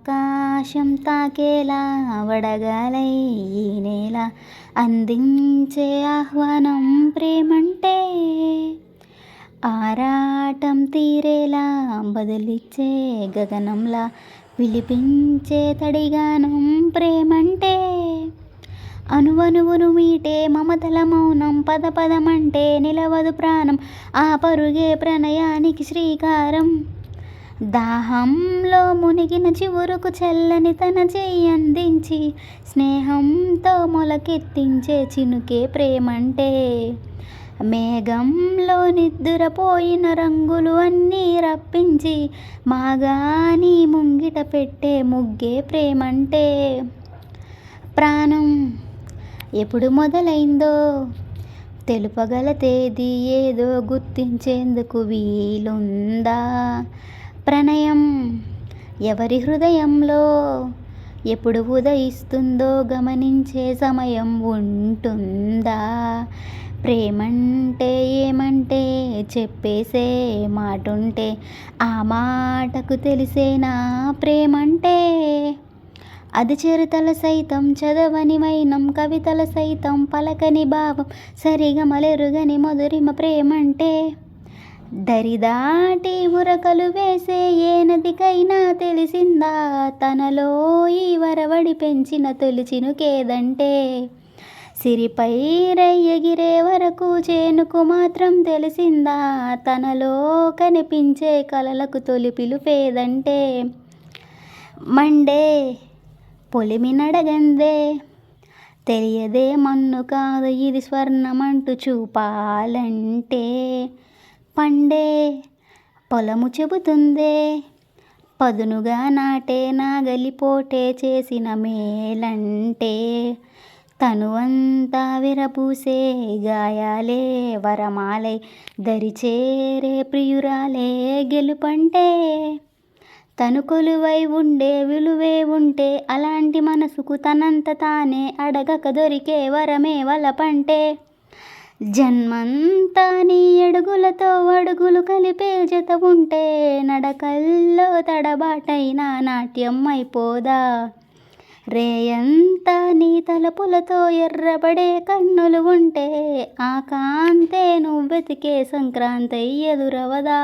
ఆకాశం తాకేలా వడగాలై ఈ నేల అందించే ఆహ్వానం ప్రేమంటే. ఆరాటం తీరేలా బదులిచ్చే గగనంలా పిలిపించే తడిగానం ప్రేమంటే. అనువనువును మీటే మమతల మౌనం పద పదమంటే నిలవదు ప్రాణం ఆ పరుగే ప్రణయానికి శ్రీకారం. దాహంలో మునిగిన చివురుకు చల్లని తన చెయ్యి అందించి స్నేహంతో మొలకెత్తించే చినుకే ప్రేమంటే. మేఘంలో నిద్రపోయిన రంగులు అన్నీ రప్పించి మాగాని ముంగిట పెట్టే ముగ్గే ప్రేమంటే. ప్రాణం ఎప్పుడు మొదలైందో తెలుపగల తేదీ ఏదో గుర్తించేందుకు వీలుందా? ప్రణయం ఎవరి హృదయంలో ఎప్పుడు ఉదయిస్తుందో గమనించే సమయం ఉంటుందా? ప్రేమంటే ఏమంటే చెప్పేసే మాటుంటే ఆ మాటకు తెలిసేనా ప్రేమంటే అది చిరుతల సైతం చదవని మైనం కవితల సైతం పలకని భావం సరిగమలెరుగని మధురిమ ప్రేమంటే దరిదాటి ఉరకలు వేసే ఏ నదికైనా తెలిసిందా? తనలో ఈ వరవడి పెంచిన తొలిచిను కేదంటే? సిరిపై రయ్యగిరే వరకు చేనుకు మాత్రం తెలిసిందా? తనలో కనిపించే కలలకు తొలి పిలుపేదంటే మండే పొలిమి నడగందే తెలియదే మన్ను కాదు ఇది స్వర్ణమంటూ చూపాలంటే? పండే పొలము చెబుతుందే. పదునుగా నాటే నాగలిపోటే చేసిన మేలంటే తనువంతా విరపూసే గాయాలే వరమాలై దరిచేరే ప్రియురాలే గెలుపంటే. తను కొలువై ఉండే విలువే ఉంటే అలాంటి మనసుకు తనంత తానే అడగక దొరికే వరమే వలపంటే. జన్మంతా నీ అడుగులతో అడుగులు కలిపే జత ఉంటే నడకల్లో తడబాటైన నాట్యం అయిపోదా? రేయంతా నీ తలపులతో ఎర్రబడే కన్నులు ఉంటే ఆ కాంతే నువ్వెతికే సంక్రాంతి ఎదురవదా?